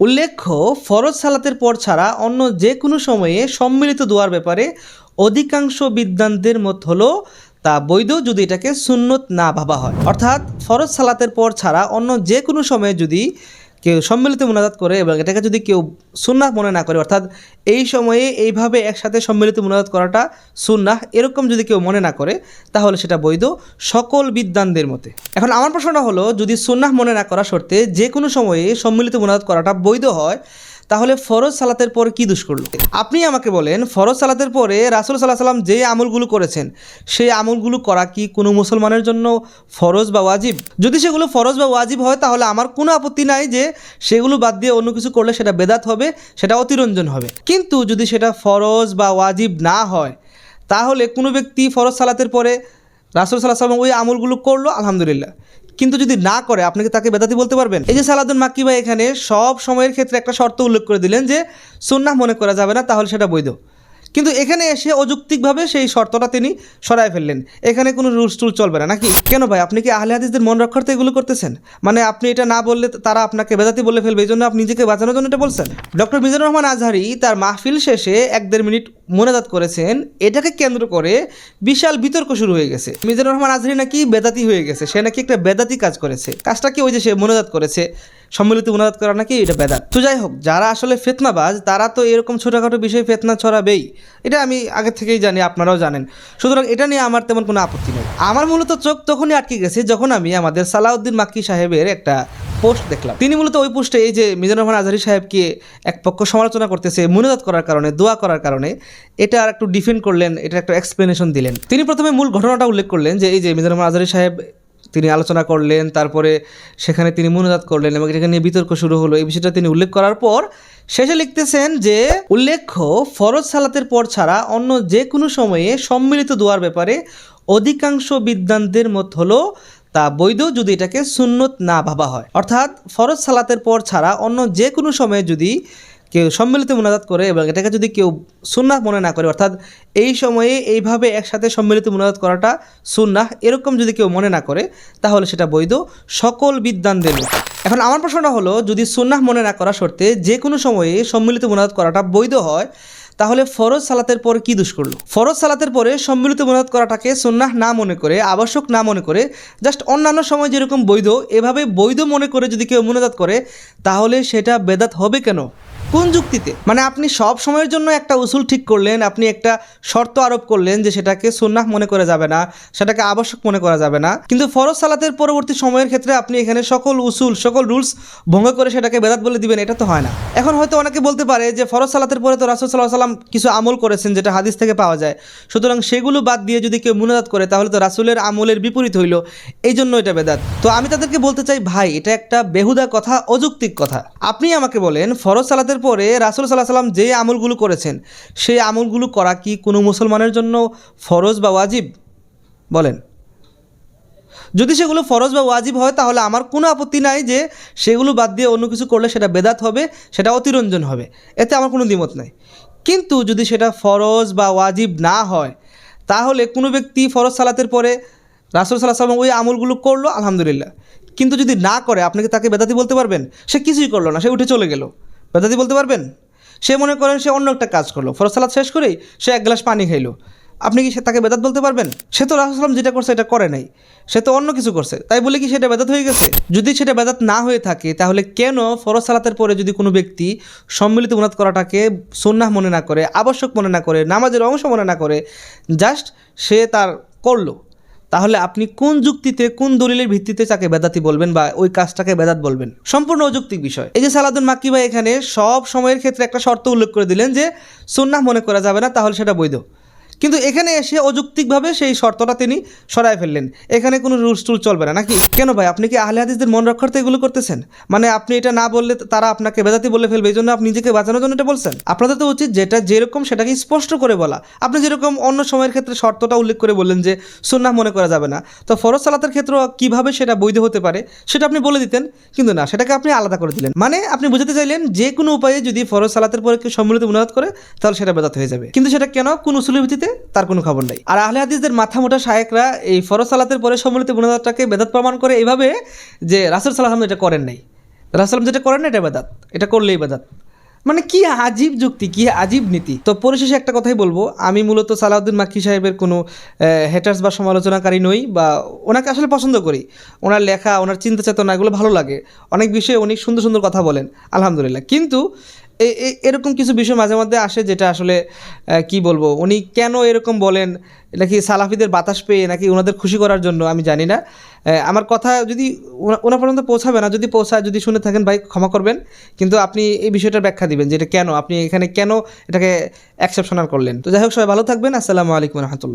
উল্লেখ্য, ফরজ সালাতের পর ছাড়া অন্য যে কোনো সময়ে সম্মিলিত দোয়ার ব্যাপারে অধিকাংশ বিদ্যান্তের মত হলো, তা বৈধ যদি এটাকে সুন্নত না ভাবা হয়। অর্থাৎ, ফরজ সালাতের পর ছাড়া অন্য যে কোনো সময়ে যদি কেউ সম্মিলিত মোনাজাত করে এবং এটাকে যদি কেউ সুন্নাহ মনে না করে, অর্থাৎ এই সময়ে এইভাবে একসাথে সম্মিলিত মোনাজাত করাটা সুন্নাহ, এরকম যদি কেউ মনে না করে, তাহলে সেটা বৈধ সকল বিদ্বানদের মতে। এখন আমার প্রশ্নটা হলো, যদি সুন্নাহ মনে না করা শর্তে যে কোনো সময়ে সম্মিলিত মোনাজাত করাটা বৈধ হয় তাহলে ফরজ সালাতের পরে কি দুষ করল? আপনি আমাকে বলেন, ফরজ সালাতের পরে রাসুল সাল্লাহ সাল্লাম যে আমলগুলো করেছেন, সেই আমলগুলো করা কি কোনো মুসলমানের জন্য ফরজ বা ওয়াজিব? যদি সেগুলো ফরজ বা ওয়াজিব হয়, তাহলে আমার কোনো আপত্তি নাই যে সেগুলো বাদ দিয়ে অন্য কিছু করলে সেটা বেদাত হবে, সেটা অতিরঞ্জন হবে। কিন্তু যদি সেটা ফরজ বা ওয়াজিব না হয়, তাহলে কোনো ব্যক্তি ফরজ সালাতের পরে রাসুল সাল্লাহ সাল্লাম ওই আমলগুলো করল, আলহামদুলিল্লাহ। কিন্তু যদি না করে, আপনি কি তাকে বেদাতি বলতে পারবেন? এই যে সালাদুল মাক্কি ভাই এখানে সব সময়ের ক্ষেত্রে একটা শর্ত উল্লেখ করে দিলেন যে সুন্নাহ মনে করা যাবে না, তাহলে সেটা বৈধ। কিন্তু এখানে এসে অযৌক্তিকভাবে সেই শর্তটা তিনি সরায় ফেললেন। এখানে কোনো রুলস টুল চলবে না, নাকি? কেন ভাই, আপনি কি আহলে হাদিসদের মন রক্ষার্থে এগুলো করতেছেন? মানে আপনি এটা না বললে তারা আপনাকে বেদাতি বলে ফেলবে, এই জন্য আপনি নিজেকে বাঁচানোর জন্য এটা বলছেন? ডক্টর মিজানুর রহমান আজহারি তার মাহফিল শেষে এক দেড় মিনিট মোনাজাত করেছেন। এটাকে কেন্দ্র করে বিশাল বিতর্ক শুরু হয়ে গেছে। মিজানুর রহমান আজহারি নাকি বেদাতি হয়ে গেছে, সে নাকি একটা বেদাতি কাজ করেছে। কাজটা কি ওই যে সে মোনাজাত করেছে? সম্মিলিত মোনাজাত করা নাকি এটা বেদাত। তো যাই হোক, যারা আসলে ফেতনাবাজ, তারা তো এরকম ছোটোখাটো বিষয়ে ফেতনা ছড়াবেই। এটা আমি আগে থেকেই জানি, আপনারাও জানেন। সুতরাং এটা নিয়ে আমার তেমন কোনো আপত্তি নেই। আমার মূলত চোখ তখনই আটকে গেছে যখন আমি আমাদের সালাউদ্দিন মাক্কি সাহেবের একটা পোস্ট দেখলাম। তিনি মূলত ওই পোস্টে এই যে মিজানুর রহমান আজহারি সাহেবকে এক পক্ষ সমালোচনা করতেছে, মোনাজাত করার কারণে, দোয়া করার কারণে, এটা আর একটু ডিফেন্ড করলেন, এটা একটা এক্সপ্লেনেশন দিলেন। তিনি প্রথমে মূল ঘটনাটা উল্লেখ করলেন যে, এই যে মিজানুর রহমান আজহারি সাহেব তিনি আলোচনা করলেন, তারপরে সেখানে তিনি মনোজাত করলেন এবং এটাকে নিয়ে বিতর্ক শুরু হলো। এই বিষয়টা তিনি উল্লেখ করার পর শেষে লিখতেছেন যে, উল্লেখ্য, ফরজ সালাতের পর ছাড়া অন্য যে কোনো সময়ে সম্মিলিত দোয়ার ব্যাপারে অধিকাংশ বিদ্বানদের মত হলো, তা বৈধ যদি এটাকে সুন্নত না ভাবা হয়। অর্থাৎ ফরজ সালাতের পর ছাড়া অন্য যে কোনো সময়ে যদি কেউ সম্মিলিত মোনাজাত করে এবং এটাকে যদি কেউ সুন্নাহ মনে না করে, অর্থাৎ এই সময়ে এইভাবে একসাথে সম্মিলিত মোনাজাত করাটা সুন্নাহ, এরকম যদি কেউ মনে না করে, তাহলে সেটা বৈধ সকল বিদ্বানদের মতো। এখন আমার প্রশ্নটা হলো, যদি সুন্নাহ মনে না করা শর্তে যে কোনো সময়ে সম্মিলিত মোনাজাত করাটা বৈধ হয়, তাহলে ফরজ সালাতের পর কি দুষ করল ফরজ সালাতের পরে সম্মিলিত মোনাজাত করাটাকে সুন্নাহ না মনে করে, আবশ্যক না মনে করে জাস্ট অন্যান্য সময় যেরকম বৈধ, এভাবে বৈধ মনে করে যদি কেউ মোনাজাত করে, তাহলে সেটা বেদাত হবে কেন কোন যুক্তিতে? মানে আপনি সব সময়ের জন্য একটা উসুল ঠিক করলেন, আপনি একটা শর্ত আরোপ করলেন যে সেটাকে সুন্নাহ মনে করা যাবে না, সেটাকে আবশ্যক মনে করা যাবে না। কিন্তু ফরজ সালাতের পরবর্তী সময়ের ক্ষেত্রে আপনি এখানে সকল উসুল, সকল রুলস ভঙ্গ করে সেটাকে বেদাত বলে দিবেন, এটা তো হয় না। এখন হয়তো অনেকে বলতে পারে যে ফরজ সালাতের পরে তো রাসুল সাল্লাহ সাল্লাম কিছু আমল করেছেন যেটা হাদিস থেকে পাওয়া যায়। সুতরাং সেগুলো বাদ দিয়ে যদি কেউ মুনাজাত করে, তাহলে তো রাসুলের আমলের বিপরীত হইল। এই জন্য এটা বেদাত। তো আমি তাদেরকে বলতে চাই, ভাই, এটা একটা বেহুদা কথা, অযৌক্তিক কথা। আপনি আমাকে বলেন, ফরজ সালাতের পরে রাসুল সাল্লাহ সাল্লাম যে আমলগুলো করেছেন, সেই আমলগুলো করা কি কোনো মুসলমানের জন্য ফরজ বা ওয়াজিব? বলেন। যদি সেগুলো ফরজ বা ওয়াজিব হয়, তাহলে আমার কোনো আপত্তি নাই যে সেগুলো বাদ দিয়ে অন্য কিছু করলে সেটা বেদাত হবে, সেটা অতিরঞ্জন হবে। এতে আমার কোনো দ্বিমত নাই। কিন্তু যদি সেটা ফরজ বা ওয়াজিব না হয়, তাহলে কোনো ব্যক্তি ফরজ সালাতের পরে রাসুল সাল্লাহ সাল্লাম ওই আমলগুলো করল, আলহামদুলিল্লাহ। কিন্তু যদি না করে, আপনি কি তাকে বেদাতি বলতে পারবেন? সে কিছুই করল না, সে উঠে চলে গেল। বেদাতি বলতে পারবেন? সে মনে করেন সে অন্য একটা কাজ করল। ফরজ সালাত শেষ করেই সে এক গ্লাস পানি খাইলো। আপনি কি তাকে বেদাত বলতে পারবেন? সে তো রাসুলাম যেটা করছে এটা করে নাই। সে তো অন্য কিছু করছে। তাই বলে কি সেটা বেদাত হয়ে গেছে? যদি সেটা বেদাত না হয়ে থাকে, তাহলে কেন ফরজ সালাতের পরে যদি কোনো ব্যক্তি সম্মিলিত উন্নত করাটাকে সুন্নাহ মনে না করে, আবশ্যক মনে না করে, নামাজের অংশ মনে না করে জাস্ট সে তার করল। তাহলে আপনি কোন যুক্তিতে, কোন দলিলের ভিত্তিতে তাকে বেদাতি বলবেন বা ওই কাজটাকে বেদাত বলবেন? সম্পূর্ণ অযৌক্তিক বিষয়। এই যে সালাদুন ভাই এখানে সব সময়ের ক্ষেত্রে একটা শর্ত উল্লেখ করে দিলেন যে সুন্নাহ মনে করা যাবে না, তাহলে সেটা বৈধ। কিন্তু এখানে এসে অযৌক্তিকভাবে সেই শর্তটা তিনি সরায় ফেললেন। এখানে কোনো রুলস টুল চলবে না, নাকি? কেন ভাই? আপনি কি আহলে হাদিসদের মন রক্ষার্থে এগুলো করতেছেন? মানে আপনি এটা না বললে তারা আপনাকে বেদাতি বলে ফেলবে এই জন্য আপনি নিজেকে বাঁচানোর জন্য এটা বলছেন? আপনাদের তো উচিত যেটা যেরকম সেটাকে স্পষ্ট করে বলা। আপনি যেরকম অন্য সময়ের ক্ষেত্রে শর্তটা উল্লেখ করে বললেন যে সুন্নাহ মনে করা যাবে না। তো ফরজ সালাতের ক্ষেত্রে কীভাবে সেটা বৈধ হতে পারে, সেটা আপনি বলে দিতেন, কিন্তু না, সেটাকে আপনি আলাদা করে দিলেন। মানে আপনি বুঝাতে চাইলেন যে কোনো উপায়ে যদি ফরজ সালাতের পরে কেউ সম্মিলিত মুনাজাত করে, তাহলে সেটা বেদাত হয়ে যাবে। কিন্তু সেটা কেন? কোন উসুলের ভিত্তিতে তার কোনো খবর নাই। আর আহলে হাদিসদের মাথা মোটা শায়েকরা এই ফরজ সালাতের পরে সম্মিলিত মুনাজাতটাকে বেদাত প্রমাণ করে এইভাবে যে রাসুল সাল্লাহ এটা করেন নাই। রাসালাম যেটা করেন না এটা ইবাদাত এটা করলে ইবাদাত মানে কি আজীব যুক্তি, কি আজীব নীতি। তো পরিশেষে একটা কথাই বলব, আমি মূলত সালাউদ্দিন মাক্কি সাহেবের কোনো হেটার্স বা সমালোচনাকারী নই বা ওনাকে আসলে পছন্দ করি। ওনার লেখা, ওনার চিন্তা চেতনা এগুলো ভালো লাগে। অনেক বিষয়ে অনেক সুন্দর সুন্দর কথা বলেন, আলহামদুলিল্লাহ। কিন্তু এরকম কিছু বিষয় মাঝে মধ্যে আসে যেটা আসলে কি বলব? উনি কেন এরকম বলেন? নাকি সালাফিদের বাতাস পেয়ে, নাকি ওনাদের খুশি করার জন্য? আমি জানি না। আমার কথা যদি ওনা- ওনার পর্যন্ত পৌঁছাবে না, যদি পৌঁছায়, যদি শুনে থাকেন, ভাই, ক্ষমা করবেন। কিন্তু আপনি এই বিষয়টার ব্যাখ্যা দিবেন যে এটা কেন? আপনি এখানে কেন এটাকে অ্যাকসেপশনাল করলেন? তো যাই হোক, সবাই ভালো থাকবেন। আসসালামু আলাইকুম রহমতুল্লাহ।